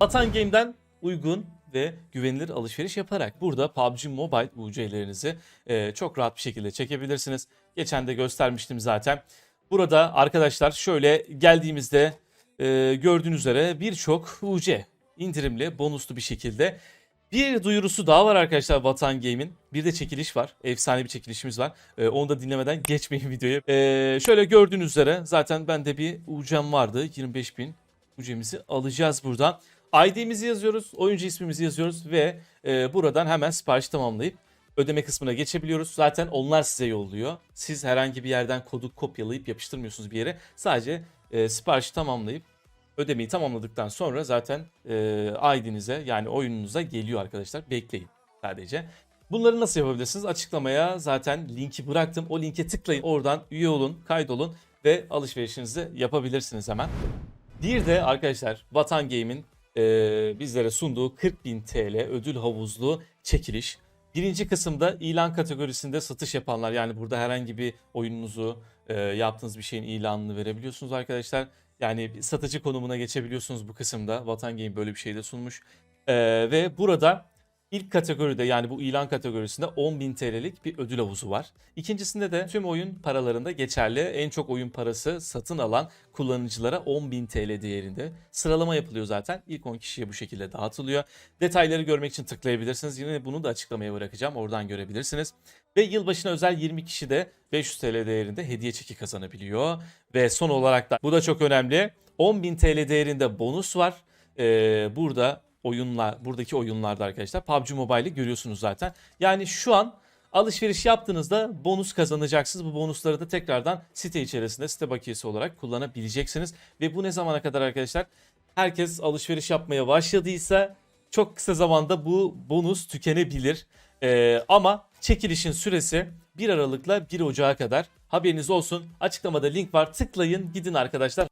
Vatan Game'den uygun ve güvenilir alışveriş yaparak burada PUBG Mobile UC'lerinizi e, çok rahat bir şekilde çekebilirsiniz. Geçen de göstermiştim zaten. Burada arkadaşlar şöyle geldiğimizde e, gördüğünüz üzere birçok UC indirimli, bonuslu bir şekilde. Bir duyurusu daha var arkadaşlar Vatan Game'in. Bir de çekiliş var. Efsane bir çekilişimiz var. E, onu da dinlemeden geçmeyin videoyu. E, şöyle gördüğünüz üzere zaten bende bir UC'm vardı. 25 bin UC'mizi alacağız buradan. ID'mizi yazıyoruz, oyuncu ismimizi yazıyoruz ve e, buradan hemen sipariş tamamlayıp ödeme kısmına geçebiliyoruz. Zaten onlar size yolluyor. Siz herhangi bir yerden kodu kopyalayıp yapıştırmıyorsunuz bir yere. Sadece e, siparişi tamamlayıp ödemeyi tamamladıktan sonra zaten e, ID'nize yani oyununuza geliyor arkadaşlar. Bekleyin sadece. Bunları nasıl yapabilirsiniz? Açıklamaya zaten linki bıraktım. O linke tıklayın. Oradan üye olun, kaydolun ve alışverişinizi yapabilirsiniz hemen. Bir de arkadaşlar Vatan Game'in e, bizlere sunduğu 40.000 TL ödül havuzlu çekiliş. Birinci kısımda ilan kategorisinde satış yapanlar yani burada herhangi bir oyununuzu e, yaptığınız bir şeyin ilanını verebiliyorsunuz arkadaşlar. Yani satıcı konumuna geçebiliyorsunuz bu kısımda. Vatan Game böyle bir şey de sunmuş. E, ve burada ilk kategoride yani bu ilan kategorisinde 10.000 TL'lik bir ödül havuzu var. İkincisinde de tüm oyun paralarında geçerli en çok oyun parası satın alan kullanıcılara 10.000 TL değerinde sıralama yapılıyor zaten. İlk 10 kişiye bu şekilde dağıtılıyor. Detayları görmek için tıklayabilirsiniz. Yine bunu da açıklamaya bırakacağım. Oradan görebilirsiniz. Ve yılbaşına özel 20 kişi de 500 TL değerinde hediye çeki kazanabiliyor. Ve son olarak da bu da çok önemli. 10.000 TL değerinde bonus var. Ee, burada oyunlar, buradaki oyunlarda arkadaşlar PUBG Mobile'i görüyorsunuz zaten. Yani şu an alışveriş yaptığınızda bonus kazanacaksınız. Bu bonusları da tekrardan site içerisinde site bakiyesi olarak kullanabileceksiniz. Ve bu ne zamana kadar arkadaşlar? Herkes alışveriş yapmaya başladıysa çok kısa zamanda bu bonus tükenebilir. Ee, ama çekilişin süresi 1 Aralık'la 1 Ocak'a kadar. Haberiniz olsun. Açıklamada link var. Tıklayın gidin arkadaşlar.